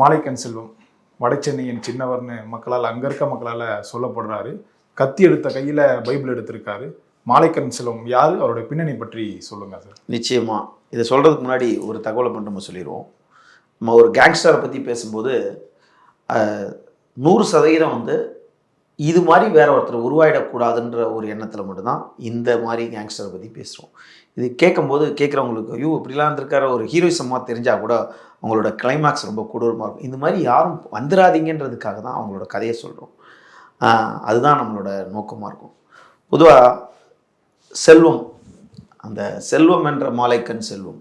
மாலைக்கன் செல்வம். வடச்சென்னையின் சின்னவர்னு மக்களால் அங்கே இருக்க மக்களால் சொல்லப்படுறாரு. கத்தி எடுத்த கையில் பைபிள் எடுத்திருக்காரு. மாலைக்கன் செல்வம் யார்? அவருடைய பின்னணி பற்றி சொல்லுங்க சார். நிச்சயமாக இதை சொல்கிறதுக்கு முன்னாடி ஒரு தகவலை மட்டும் நம்ம சொல்லிடுவோம். நம்ம ஒரு கேங்ஸ்டரை பற்றி பேசும்போது நூறு சதவீதம் வந்து இது மாதிரி வேற ஒருத்தர் உருவாயிடக்கூடாதுன்ற ஒரு எண்ணத்தில் மட்டும்தான் இந்த மாதிரி கேங்ஸ்டரை பற்றி பேசுகிறோம் இது கேட்கும்போது கேட்குறவங்களுக்கு ஐயோ இப்படிலாம் இருந்திருக்கிற ஒரு ஹீரோயிசமாக தெரிஞ்சால் கூட அவங்களோட கிளைமாக்ஸ் ரொம்ப கொடூரமாக இருக்கும். இந்த மாதிரி யாரும் வந்துடாதீங்கன்றதுக்காக தான் அவங்களோட கதையை சொல்கிறோம் அதுதான் நம்மளோட நோக்கமாக இருக்கும். பொதுவாக செல்வம் அந்த செல்வம் என்ற மாலைக்கண் செல்வம்.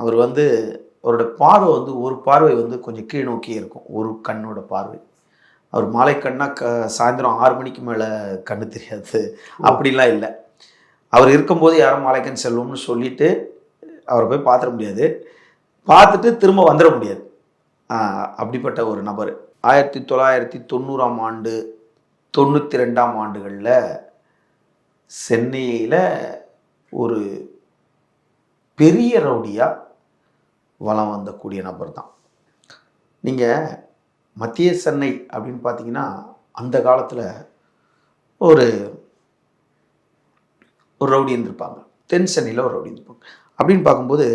அவர் வந்து அவரோட பார்வை வந்து ஒரு பார்வை வந்து கொஞ்சம் கீழ் நோக்கியே இருக்கும். ஒரு கண்ணோட பார்வை. அவர் மாலைக்கண்ணா க சாயந்தரம் ஆறு மணிக்கு மேலே கண்ணு தெரியாது. அப்படிலாம் இல்லை. அவர் இருக்கும்போது யாரும் மாலைக்கண் செல்வம்னு சொல்லிட்டு அவரை போய் பார்த்துட முடியாது. பார்த்துட்டு திரும்ப வந்துட முடியாது. அப்படிப்பட்ட ஒரு நபர். ஆயிரத்தி தொள்ளாயிரத்தி தொண்ணூறாம் ஆண்டு தொண்ணூற்றி ரெண்டாம் ஆண்டுகளில் சென்னையில் ஒரு பெரிய ரவுடியாக வலம் வந்தக்கூடிய நபர் தான் நீங்கள் மத்திய சென்னை அப்படின்னு பார்த்தீங்கன்னா அந்த காலத்தில் ஒரு ஒரு ரவுடி இருந்திருப்பாங்க. தென் சென்னையில் ஒரு ரவுடி இருந்திருப்பாங்க. அப்படின்னு பார்க்கும்போது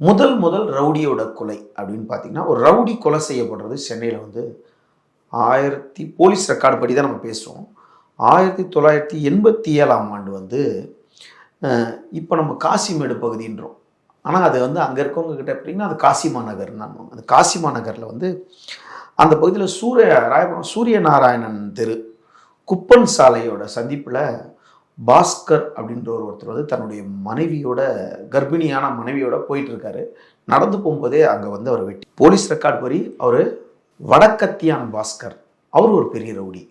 முதல் முதல் ரவுடியோட கொலை அப்படின்னு பார்த்தீங்கன்னா ஒரு ரவுடி கொலை செய்யப்படுறது சென்னையில் வந்து ஆயிரத்தி போலீஸ் ரெக்கார்டு படி தான் நம்ம பேசுகிறோம் ஆயிரத்தி தொள்ளாயிரத்தி எண்பத்தி ஏழாம் ஆண்டு வந்து இப்போ நம்ம காசிமேடு பகுதின்றோம். ஆனால் அது வந்து அங்கே இருக்கவங்க கிட்ட எப்படின்னா அது காசிமா நகர்னு அந்த காசிமா நகரில் வந்து அந்த பகுதியில் சூரிய ராயபுரம் சூரிய நாராயணன் தெரு குப்பன் சாலையோட சந்திப்பில் பாஸ்கர் அப்படின்ற ஒரு ஒருத்தர் வந்து தன்னுடைய மனைவியோட கர்ப்பிணியான மனைவியோட போயிட்டு இருக்காரு நடந்து போகும்போதே அங்கே வந்து அவர் வெட்டி போலீஸ் ரெக்கார்ட் படி அவர் வடக்கத்தியான் பாஸ்கர். அவர் ஒரு பெரிய ரவுடி.